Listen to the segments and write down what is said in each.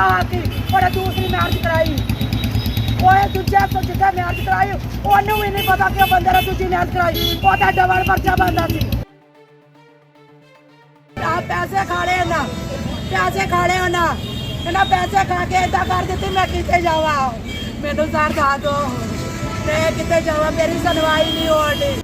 ਤਾਂ ਕਿ ਉਹਨੇ ਦੂਸਰੀ ਮੈਰਿਜ ਕਰਾਈ। ਉਹ ਦੂਜੇ ਤੋਂ ਜਿੱਦਾਂ ਮੈਰਿਜ ਕਰਾਈ, ਉਹਨੂੰ ਵੀ ਨਹੀਂ ਪਤਾ ਕਿ ਉਹ ਬੰਦੇ ਨੇ ਦੂਜੀ ਮੈਰਿਜ ਕਰਾਈ। ਉਹ ਤਾਂ ਡਬਲ ਪਰਚਾ ਬੰਦਾ ਸੀ। ਆ ਪੈਸੇ ਖਾਲੇ ਨਾ, ਪੈਸੇ ਖਾਲੇ ਨਾ। ਇਹਨਾਂ ਪੈਸੇ ਖਾ ਕੇ ਏਦਾਂ ਕਰ ਦਿੱਤੀ, ਮੈਂ ਕਿੱਥੇ ਜਾਵਾਂ? ਮੈਨੂੰ ਸਰ ਦੱਸ ਦੋ। ਮੈਂ ਕਿੱਥੇ ਜਾਵਾਂ? ਮੇਰੀ ਸੁਣਵਾਈ ਨਹੀਂ ਹੋਣੀ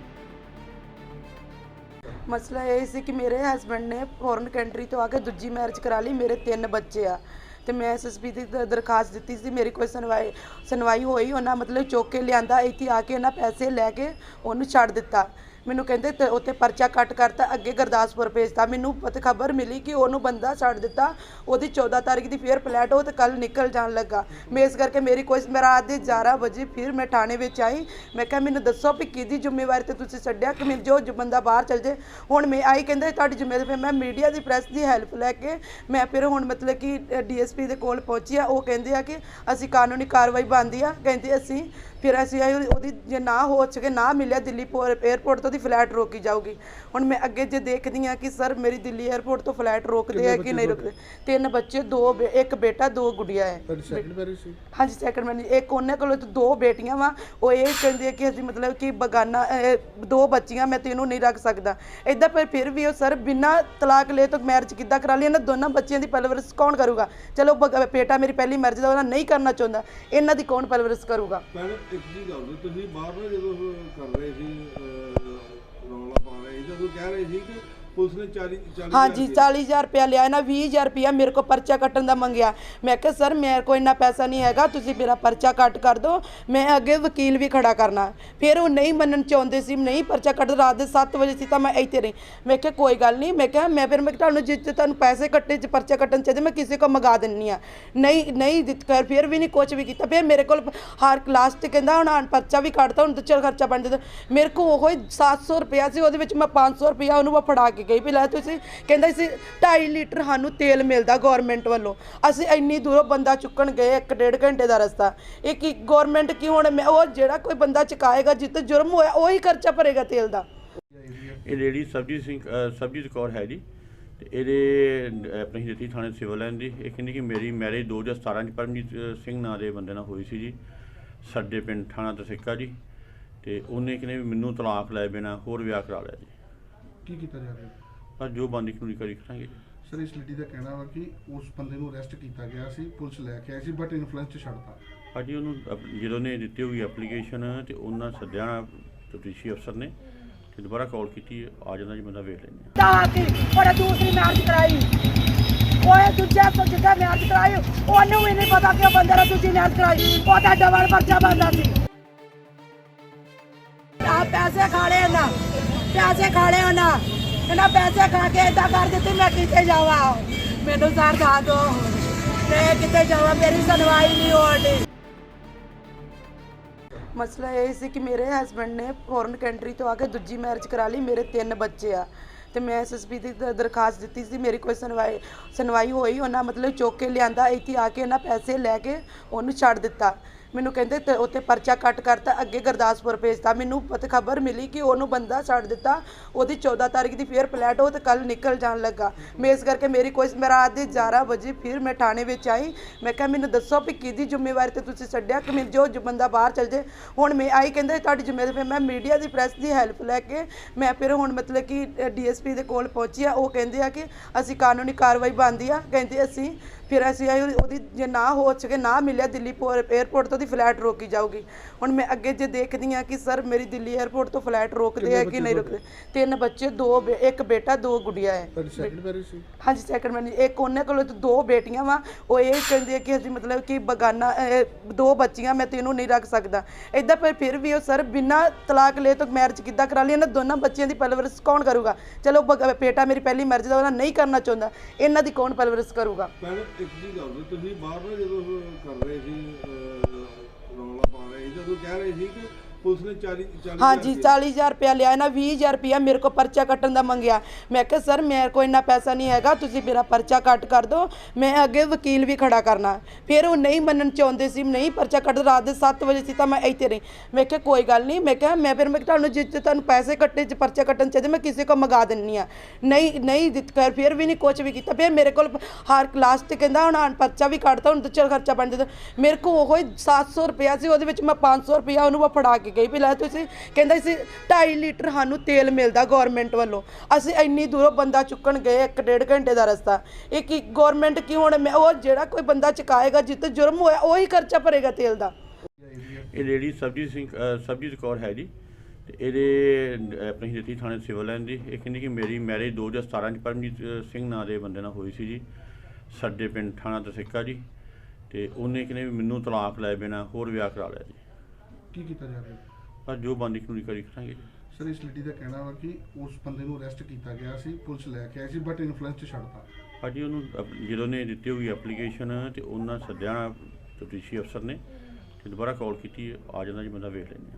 ਮਸਲਾ ਇਹ ਸੀ ਕਿ ਮੇਰੇ ਹਸਬੰਡ ਨੇ ਫੋਰਨ ਕੰਟਰੀ ਤੋਂ ਆ ਕੇ ਦੂਜੀ ਮੈਰਿਜ ਕਰਾ ਲਈ। ਮੇਰੇ ਤਿੰਨ ਬੱਚੇ ਆ। ਤੇ ਮੈਂ ਐਸਐਸਪੀ ਦੀ ਦ- ਦਰਖਾਸਤ ਦਿੱਤੀ ਸੀ, ਮੇਰੀ ਕੋਈ ਸੁਣਵਾਈ ਸੁਣਵਾਈ ਹੋਈ, ਉਹਨਾਂ ਮਤਲਬ ਚੁੱਕ ਕੇ ਲਿਆਂਦਾ, ਇੱਥੇ ਆ ਕੇ ਉਹਨਾਂ ਪੈਸੇ ਲੈ ਕੇ ਉਹਨੂੰ ਛੱਡ ਦਿੱਤਾ। ਮੈਨੂੰ ਕਹਿੰਦੇ ਤੇ ਉੱਥੇ ਪਰਚਾ ਕੱਟ ਕਰਤਾ, ਅੱਗੇ ਗੁਰਦਾਸਪੁਰ ਭੇਜਤਾ। ਮੈਨੂੰ ਪਤ ਖਬਰ ਮਿਲੀ ਕਿ ਉਹਨੂੰ ਬੰਦਾ ਛੱਡ ਦਿੱਤਾ। ਉਹਦੀ 14 ਤਾਰੀਖ ਦੀ ਫੇਰ ਫਲੈਟ ਉਹ ਤੇ ਕੱਲ ਨਿਕਲ ਜਾਣ ਲੱਗਾ। ਮੈਂ ਇਸ ਕਰਕੇ ਮੇਰੀ ਕੋਈ ਮੈਂ ਰਾਤ ਦੇ 11 ਵਜੇ ਫਿਰ ਮੈਂ ਥਾਣੇ ਵਿੱਚ ਆਈ। ਮੈਂ ਕਿਹਾ, ਮੈਨੂੰ ਦੱਸੋ ਵੀ ਕਿਹਦੀ ਜ਼ਿੰਮੇਵਾਰੀ ਤੇ ਤੁਸੀਂ ਛੱਡਿਆ ਕਿ ਮੈਂ ਜੋ ਬੰਦਾ ਬਾਹਰ ਚਲ ਜੇ। ਹੁਣ ਮੈਂ ਆਈ, ਕਹਿੰਦੇ, ਤੁਹਾਡੀ ਜ਼ਿੰਮੇਵਾਰੀ ਫਿਰ ਮੈਂ ਮੀਡੀਆ ਦੀ ਪ੍ਰੈਸ ਦੀ ਹੈਲਪ ਲੈ ਕੇ ਮੈਂ ਫਿਰ ਹੁਣ ਮਤਲਬ ਕਿ ਡੀਐਸਪੀ ਦੇ ਕੋਲ ਪਹੁੰਚੀ ਆ। ਉਹ ਕਹਿੰਦੇ ਆ ਕਿ ਅਸੀਂ ਕਾਨੂੰਨੀ ਕਾਰਵਾਈ ਬੰਦੀ ਆ। ਕਹਿੰਦੇ ਅਸੀਂ, ਫਿਰ ਅਸੀਂ ਆਈ ਉਹਦੀ- ਉਹਦੀ ਜੇ ਨਾ ਹੋ ਸਕੇ, ਨਾ ਮਿਲਿਆ ਦਿੱਲੀ 에ਅਰਪੋਰਟ ਤੋਂ ਦੀ ਫਲਾਈਟ ਰੋਕੀ ਜਾਊਗੀ। ਹੁਣ ਮੈਂ ਅੱਗੇ ਜੇ ਦੇਖਦੀ ਆ ਕਿ ਸਰ ਮੇਰੀ ਦਿੱਲੀ 에ਅਰਪੋਰਟ ਤੋਂ ਫਲਾਈਟ ਰੋਕਦੇ ਆ ਕਿ ਨਹੀਂ ਰੋਕਦੇ? ਤਿੰਨ ਬੱਚੇ ਦੋ ਬੇ- ਇੱਕ ਬੇਟਾ ਦੋ ਗੁੜੀਆਂ ਹੈ। ਤੁਹਾਡੀ ਸੈਕਿੰਡ ਮੈਰਿਜ ਸੀ? ਹਾਂਜੀ ਸੈਕੰਡ ਮੈਨ ਇੱਕ ਉਹਨੇ ਕੋਲ ਦੋ ਬੇਟੀਆਂ ਵਾ। ਉਹ ਇਹ ਕਹਿੰਦੀ ਹੈ ਕਿ ਅਸੀਂ ਮਤਲਬ ਕਿ ਬਗਾਨਾ ਅਹ, ਦੋ ਬੱਚੀਆਂ ਮੈਂ ਤੈਨੂੰ ਨਹੀਂ ਰੱਖ ਸਕਦਾ। ਇਦਾਂ ਪਰ ਫਿਰ ਵੀ ਉਹ ਸਰ ਬਿਨਾਂ ਤਲਾਕ ਲਏ ਤੋਂ ਮੈਰਿਜ ਕਿੱਦਾਂ ਕਰਾ ਲਈ ਇਹਨਾਂ ਦੋਨਾਂ ਬੱਚਿਆਂ ਦੀ ਪਰਵਰਿਸ਼ ਕੌਣ ਕਰੂਗਾ? ਚਲੋ ਬਗ- ਬੇਟਾ ਮੇਰੀ ਪਹਿਲੀ ਮੈਰਿਜ ਦਾ ਉਹਨਾਂ ਨਹੀਂ ਕਰਨਾ ਚਾਹੁੰਦਾ। ਇਹਨਾਂ ਦੀ ਕੌਣ ਪਰਵਰਿਸ਼ ਕਰੂਗਾ? ਮੈਡਮ ਇੱਕ ਚੀਜ਼ ਗੱਲ ਦੱਸੋ ਤੁਸੀਂ ਬਾਹਰ ਨਾ ਜਦੋਂ ਉਹ ਕਰ ਰਹੇ ਸੀ ਅਹ, ਸੀ ਜਦੋਂ ਸੀ ਕਿ ਪੁਲਿਸ ਨੇ 40 40 ਹਾਂਜੀ 40000 ਰੁਪਇਆ ਲਿਆ ਇਹਨਾਂ 20000 ਰੁਪਇਆ ਮੇਰੇ ਕੋ ਪਰਚਾ ਕੱਟਣ ਦਾ ਮੰਗਿਆ। ਮੈਂ ਕਿਹਾ ਸਰ ਮੇਰੇ ਕੋਲ ਇੰਨਾ ਪੈਸਾ ਨਹੀਂ ਹੈਗਾ ਤੁਸੀਂ ਮੇਰਾ ਪਰਚਾ ਕੱਟ ਕਰ ਦਿਓ ਮੈਂ ਅੱਗੇ ਵਕੀਲ ਵੀ ਖੜਾ ਕਰਨਾ। ਫਿਰ ਉਹ ਨਹੀਂ ਮੰਨਣ ਚਾਹੁੰਦੇ ਸੀ ਨਹੀਂ ਪਰਚਾ ਕੱਟ ਰਾਤ ਦੇ 7 ਵਜੇ ਸੀ ਤਾਂ ਮੈਂ ਇੱਥੇ ਰਹੀ। ਮੈਂ ਕਿਹਾ ਕੋਈ ਗੱਲ ਨਹੀਂ। ਮੈਂ ਕਿਹਾ ਮੈਂ ਫਿਰ ਮੈਂ ਤੁਹਾਨੂੰ ਜਿੱਥੇ ਤੁਹਾਨੂੰ ਪੈਸੇ ਕੱਟੇ ਚ ਪਰਚਾ ਕੱਟਣ ਚਾਹੀਦੇ ਮੈਂ ਕਿਸੇ ਕੋ ਮੰਗਾ ਦਿੰਨੀ ਆ ਨਹੀਂ ਨਹੀਂ ਦਿੱਤ ਕਰ ਫਿਰ ਵੀ ਨਹੀਂ ਕੁਝ ਵੀ ਕੀਤਾ। ਫਿਰ ਮੇਰੇ ਕੋਲ ਹਰ ਕਲਾਸ ਤੇ ਕਹਿੰਦਾ ਹੁਣ ਪਰਚਾ ਵੀ ਕੱਟਦਾ ਹੁਣ ਤਾਂ ਚਲ ਖਰਚਾ ਬਣ ਜਾਂਦਾ। ਮੇਰੇ ਕੋ ਉਹ ਹੀ 700 ਰੁਪਇਆ ਸੀ ਉਹਦੇ ਵਿੱਚ ਮੈਂ 500 ਰੁਪਇਆ ਉਹਨੂੰ ਮੈਂ ਫੜਾ ਕੇ ਗਈ ਵੀ ਲੈ ਤੁਸੀਂ। ਕਹਿੰਦਾ ਸੀ 2.5 ਲੀਟਰ ਸਾਨੂੰ ਤੇਲ ਮਿਲਦਾ ਗਵਰਨਮੈਂਟ ਵੱਲੋਂ। ਅਸੀਂ ਇੰਨੀ ਦੂਰੋਂ ਬੰਦਾ ਚੁੱਕਣ ਗਏ ਇੱਕ ਡੇਢ ਘੰਟੇ ਦਾ ਰਸਤਾ। ਇਹ ਕੀ ਗਵਰਨਮੈਂਟ ਕੀ ਹੁਣ ਮੈਂ ਉਹ ਜਿਹੜਾ ਕੋਈ ਬੰਦਾ ਚੁਕਾਏਗਾ ਜਿੱਤੇ ਜੁਰਮ ਹੋਇਆ ਉਹੀ ਖਰਚਾ ਭਰੇਗਾ ਤੇਲ ਦਾ। ਇਹ ਲੇਡੀ ਸਰਬਜੀਤ ਸਿੰਘ ਅ, ਕੌਰ ਹੈ ਜੀ ਤੇ ਇਹਦੇ ਆਪਣੀ ਦਿੱਤੀ ਥਾਣੇ ਸਿਵਲ ਲਾਈਨ ਦੀ। ਇਹ ਕਹਿੰਦੀ ਕਿ ਮੇਰੀ ਮੈਰਿਜ 2017 ਚ ਪਰਮਜੀਤ ਸਿੰਘ ਨਾਂ ਦੇ ਬੰਦੇ ਨਾਲ ਹੋਈ ਸੀ ਜੀ। ਸਾਡੇ ਪਿੰਡ ਥਾਣਾ ਦਸਿੱਕਾ ਜੀ ਤੇ ਉਹਨੇ ਕਹਿੰਦੇ ਵੀ ਮੈਨੂੰ ਤਲਾਕ ਲੈ ਬਿਨਾ ਹੋਰ ਵਿਆਹ ਕਰਾ ਲਿਆ ਜੀ। ਕੀ ਕੀਤਾ ਜਾ ਰਿਹਾ? ਪਰ ਜੋ ਬੰਦੀ ਕਾਨੂੰਨੀ ਕਰੀ ਕਰਾਂਗੇ। ਸਰ ਇਸ ਲੇਡੀ ਦਾ ਕਹਿਣਾ ਵਾ ਕਿ ਉਸ ਬੰਦੇ ਨੂੰ ਅਰੈਸਟ ਕੀਤਾ ਗਿਆ ਸੀ ਪੁਲਿਸ ਲੈ ਕੇ ਆਈ ਸੀ ਬਟ ਇਨਫਲੂਐਂਸ ਚ ਛੱਡਤਾ। ਭਾਜੀ ਉਹਨੂੰ ਅਪ- ਜਦੋਂ ਨੇ ਦਿੱਤੀ ਹੋਈ ਐਪਲੀਕੇਸ਼ਨ ਤੇ ਉਹਨਾਂ ਸੱਦਿਆ ਤਫਤੀਸ਼ੀ ਅਫਸਰ ਨੇ ਤੇ ਦੁਬਾਰਾ ਕਾਲ ਕੀਤੀ ਆ ਜਾਂਦਾ ਜੀ ਬੰਦਾ ਵੇਖ ਲੈਂਦੇ। ਹਾਂ ਤਾਂ ਕਿ ਉਹਨੇ ਦੂਸਰੀ ਮੈਰਿਜ ਕਰਾਈ। ਉਹ ਦੂਜੇ ਤੋਂ ਜਿੱਦਾਂ ਮੈਰਿਜ ਕਰਾਈ ਉਹਨੂੰ ਵੀ ਨਹੀਂ ਪਤਾ ਕਿ ਉਹ ਬੰਦੇ ਨੇ ਦੂਜੀ ਮੈਰਿਜ ਕਰਾਈ। ਉਹ ਤਾਂ ਡਬਲ ਪਰਚਾ ਬੰਦਾ ਸੀ। ਆ ਪੈਸੇ ਖਾਲੇ ਨਾ। ਪੈਸੇ ਖਾਲੇ ਨਾ। ਇਹਨਾਂ ਪੈਸੇ ਖਾ ਕੇ ਏਦਾਂ ਕਰ ਦਿੱਤੀ, ਮੈਂ ਕਿੱਥੇ ਜਾਵਾਂ? ਮੈਨੂੰ ਸਰ ਦੱਸ ਦੋ। ਮੈਂ ਕਿੱਥੇ ਜਾਵਾਂ? ਮੇਰੀ ਸੁਣਵਾਈ ਨਹੀਂ ਹੋਣੀ ਮਸਲਾ ਇਹ ਸੀ ਕਿ ਮੇਰੇ ਹਸਬੰਡ ਨੇ ਫੋਰਨ ਕੰਟਰੀ ਤੋਂ ਆ ਕੇ ਦੂਜੀ ਮੈਰਿਜ ਕਰਾ ਲਈ, ਮੇਰੇ ਤਿੰਨ ਬੱਚੇ ਆ। ਤੇ ਮੈਂ ਐਸਐਸਪੀ ਦੀ ਦ- ਦਰਖਾਸਤ ਦਿੱਤੀ ਸੀ, ਮੇਰੀ ਕੋਈ ਸੁਣਵਾਈ ਸੁਣਵਾਈ ਹੋਈ, ਉਹਨਾਂ ਮਤਲਬ ਚੁੱਕ ਕੇ ਲਿਆਂਦਾ, ਇੱਥੇ ਆ ਕੇ ਇਹਨਾਂ ਪੈਸੇ ਲੈ ਕੇ ਉਹਨੂੰ ਛੱਡ ਦਿੱਤਾ। ਮੈਨੂੰ ਕਹਿੰਦੇ ਤੇ ਉੱਥੇ ਪਰਚਾ ਕੱਟ ਕਰਤਾ, ਅੱਗੇ ਗੁਰਦਾਸਪੁਰ ਭੇਜਤਾ। ਮੈਨੂੰ ਪਤਾ ਖਬਰ ਮਿਲੀ ਕਿ ਉਹਨੂੰ ਬੰਦਾ ਛੱਡ ਦਿੱਤਾ। ਉਹਦੀ 14 ਤਾਰੀਖ ਦੀ ਫੇਰ ਫਲੈਟ ਉਹ ਤੇ ਕੱਲ ਨਿਕਲ ਜਾਣ ਲੱਗਾ। ਮੈਂ ਇਸ ਕਰਕੇ ਮੇਰੀ ਕੋਈ ਮੈਂ ਰਾਤ ਦੇ 11 ਵਜੇ ਫਿਰ ਮੈਂ ਥਾਣੇ ਵਿੱਚ ਆਈ। ਮੈਂ ਕਿਹਾ, ਮੈਨੂੰ ਦੱਸੋ ਵੀ ਕਿਹਦੀ ਜ਼ਿੰਮੇਵਾਰੀ ਤੇ ਤੁਸੀਂ ਛੱਡਿਆ ਕਿ ਮੈਨੂੰ ਜੋ ਬੰਦਾ ਬਾਹਰ ਚਲ ਜੇ। ਹੁਣ ਮੈਂ ਆਈ, ਕਹਿੰਦੇ, ਤੁਹਾਡੀ ਜ਼ਿੰਮੇਵਾਰੀ ਫਿਰ ਮੈਂ ਮੀਡੀਆ ਦੀ ਪ੍ਰੈਸ ਦੀ ਹੈਲਪ ਲੈ ਕੇ ਮੈਂ ਫਿਰ ਹੁਣ ਮਤਲਬ ਕਿ ਡੀਐਸਪੀ ਦੇ ਕੋਲ ਪਹੁੰਚੀ ਆ ਉਹ ਕਹਿੰਦੇ ਆ ਕਿ ਅਸੀਂ ਕਾਨੂੰਨੀ ਕਾਰਵਾਈ ਬੰਦੀ ਆ। ਕਹਿੰਦੇ, ਅਸੀਂ, ਫਿਰ ਅਸੀਂ ਆਈ ਉਹਦੀ ਜੇ ਨਾ ਹੋ ਸਕੇ, ਨਾ ਮਿਲਿਆ ਦਿੱਲੀ 에ਅਰਪੋਰਟ ਤੋਂ ਦੀ ਫਲਾਈਟ ਰੋਕੀ ਜਾਊਗੀ। ਹੁਣ ਮੈਂ ਅੱਗੇ ਜੇ ਦੇਖਦੀ ਆ ਕਿ ਸਰ ਮੇਰੀ ਦਿੱਲੀ 에ਅਰਪੋਰਟ ਤੋਂ ਫਲਾਈਟ ਰੋਕਦੇ ਆ ਕਿ ਨਹੀਂ ਰੋਕਦੇ? ਤਿੰਨ ਬੱਚੇ ਦੋ ਬੇ- ਇੱਕ ਬੇਟਾ ਦੋ ਗੁੜੀਆਂ ਹੈ। ਤੁਹਾਡੀ ਸੈਕਿੰਡ ਮੈਰਿਜ ਸੀ? ਹਾਂਜੀ ਸੈਕੰਡ ਮੈਨ ਇੱਕ ਉਹਨੇ ਕੋਲ ਦੋ ਬੇਟੀਆਂ ਵਾ। ਉਹ ਇਹ ਕਹਿੰਦੀ ਹੈ ਕਿ ਅਸੀਂ ਮਤਲਬ ਕਿ ਬਗਾਨਾ ਅਹ, ਦੋ ਬੱਚੀਆਂ ਮੈਂ ਤੈਨੂੰ ਨਹੀਂ ਰੱਖ ਸਕਦਾ। ਇਦਾਂ ਪਰ ਫਿਰ ਵੀ ਉਹ ਸਰ ਬਿਨਾਂ ਤਲਾਕ ਲਏ ਤੋਂ ਮੈਰਿਜ ਕਿੱਦਾਂ ਕਰਾ ਲਈ? ਇਹਨਾਂ ਦੋਨਾਂ ਬੱਚਿਆਂ ਦੀ ਪਰਵਰਿਸ਼ ਕੌਣ ਕਰੂਗਾ? ਚਲੋ ਬਗ- ਬੇਟਾ ਮੇਰੀ ਪਹਿਲੀ ਮੈਰਿਜ ਦਾ ਉਹਨਾਂ ਨਹੀਂ ਕਰਨਾ ਚਾਹੁੰਦਾ। ਇਹਨਾਂ ਦੀ ਕੌਣ ਪਰਵਰਿਸ਼ ਕਰੂਗਾ? ਮੈਡਮ ਇੱਕ ਚੀਜ਼ ਗੱਲ ਦੱਸੋ ਤੁਸੀਂ ਬਾਹਰ ਨਾ ਜਦੋਂ ਉਹ ਕਰ ਰਹੇ ਸੀ ਅਹ, ਰੌਲਾ ਪਾ ਰਹੇ ਸੀ ਜਦੋਂ ਕਹਿ ਰਹੇ ਸੀ ਕਿ ਪੁਲਿਸ ਨੇ 40 40 ਹਾਂਜੀ 40000 ਰੁਪਇਆ ਲਿਆ ਇਹਨਾਂ 20000 ਰੁਪਇਆ ਮੇਰੇ ਕੋ ਪਰਚਾ ਕੱਟਣ ਦਾ ਮੰਗਿਆ। ਮੈਂ ਕਿਹਾ ਸਰ ਮੇਰੇ ਕੋਲ ਇੰਨਾ ਪੈਸਾ ਨਹੀਂ ਹੈਗਾ ਤੁਸੀਂ ਮੇਰਾ ਪਰਚਾ ਕੱਟ ਕਰ ਦਿਓ ਮੈਂ ਅੱਗੇ ਵਕੀਲ ਵੀ ਖੜਾ ਕਰਨਾ। ਫਿਰ ਉਹ ਨਹੀਂ ਮੰਨਣ ਚਾਹੁੰਦੇ ਸੀ ਨਹੀਂ ਪਰਚਾ ਕੱਟ ਰਾਤ ਦੇ 7 ਵਜੇ ਸੀ ਤਾਂ ਮੈਂ ਇੱਥੇ ਰਹੀ। ਮੈਂ ਕਿਹਾ ਕੋਈ ਗੱਲ ਨਹੀਂ। ਮੈਂ ਕਿਹਾ ਮੈਂ ਫਿਰ ਮੈਂ ਤੁਹਾਨੂੰ ਜੇ ਜੇ ਤੁਹਾਨੂੰ ਪੈਸੇ ਕੱਟੇ ਚ ਪਰਚਾ ਕੱਟਣ ਚਾਹੀਦੇ ਮੈਂ ਕਿਸੇ ਕੋ ਮੰਗਾ ਦਿੰਨੀ ਆ। ਨਹੀਂ ਨਹੀਂ ਦਿੱਤ ਕਰ ਫਿਰ ਵੀ ਨਹੀਂ ਕੁਝ ਵੀ ਕੀਤਾ। ਫਿਰ ਮੇਰੇ ਕੋਲ ਹਰ ਕਲਾਸ ਤੇ ਕਹਿੰਦਾ ਹੁਣ ਪਰਚਾ ਵੀ ਕੱਟਦਾ ਹੁਣ ਤਾਂ ਚਲ ਖਰਚਾ ਬਣ ਜਾਂਦਾ। ਮੇਰੇ ਕੋ ਉਹ 700 ਰੁਪਇਆ ਸੀ ਉਹਦੇ ਵਿੱਚ ਮੈਂ 500 ਰੁਪਇਆ ਉਹਨੂੰ ਫੜਾ ਕੇ ਗਈ ਵੀ ਲੈ ਤੁਸੀਂ। ਕਹਿੰਦਾ ਸੀ 2.5 ਲੀਟਰ ਸਾਨੂੰ ਤੇਲ ਮਿਲਦਾ ਗਵਰਨਮੈਂਟ ਵੱਲੋਂ। ਅਸੀਂ ਇੰਨੀ ਦੂਰੋਂ ਬੰਦਾ ਚੁੱਕਣ ਗਏ ਇੱਕ ਡੇਢ ਘੰਟੇ ਦਾ ਰਸਤਾ। ਇਹ ਕੀ ਗਵਰਨਮੈਂਟ ਕੀ ਹੁਣ ਮੈਂ ਉਹ ਜਿਹੜਾ ਕੋਈ ਬੰਦਾ ਚੁਕਾਏਗਾ ਜਿੱਤੇ ਜੁਰਮ ਹੋਇਆ ਉਹੀ ਖਰਚਾ ਭਰੇਗਾ ਤੇਲ ਦਾ। ਇਹ ਲੇਡੀ ਸਰਬਜੀਤ ਸਿੰਘ ਅ, ਸਰਬਜੀਤ ਕੌਰ ਹੈ ਜੀ ਤੇ ਇਹਦੇ ਆਪਣੀ ਦਿੱਤੀ ਥਾਣੇ ਸਿਵਲ ਲਾਈਨ ਦੀ। ਇਹ ਕਹਿੰਦੀ ਕਿ ਮੇਰੀ ਮੈਰਿਜ 2017 ਚ ਪਰਮਜੀਤ ਸਿੰਘ ਨਾਂ ਦੇ ਬੰਦੇ ਨਾਲ ਹੋਈ ਸੀ ਜੀ। ਸਾਡੇ ਪਿੰਡ ਥਾਣਾ ਤਸਿੱਕਾ ਜੀ। ਤੇ ਉਹਨੇ ਕਹਿੰਦੇ ਵੀ ਮੈਨੂੰ ਤਲਾਕ ਲੈ ਬਿਨਾ ਹੋਰ ਵਿਆਹ ਕਰਾ ਲਿਆ ਜੀ। ਕੀ ਕੀਤਾ ਜਾ ਰਿਹਾ? ਪਰ ਜੋ ਬੰਦੀ ਕਾਨੂੰਨੀ ਕਰੀ ਕਰਾਂਗੇ ਸਰ ਇਸ ਲੇਡੀ ਦਾ ਕਹਿਣਾ ਵਾ ਕਿ ਉਸ ਬੰਦੇ ਨੂੰ ਅਰੈਸਟ ਕੀਤਾ ਗਿਆ ਸੀ ਪੁਲਿਸ ਲੈ ਕੇ ਆਈ ਸੀ ਬਟ ਇਨਫਲੂਐਂਸ ਚ ਛੱਡਤਾ ਭਾਜੀ ਉਹਨੂੰ ਅਪ- ਜਦੋਂ ਨੇ ਦਿੱਤੀ ਹੋਈ ਐਪਲੀਕੇਸ਼ਨ ਤੇ ਉਹਨਾਂ ਸੱਦਿਆ ਤਫਤੀਸ਼ੀ ਅਫਸਰ ਨੇ ਤੇ ਦੁਬਾਰਾ ਕਾਲ ਕੀਤੀ ਆ ਜਾਂਦਾ ਜੀ ਬੰਦਾ ਵੇਖ ਲੈਂਦੇ ਹਾਂ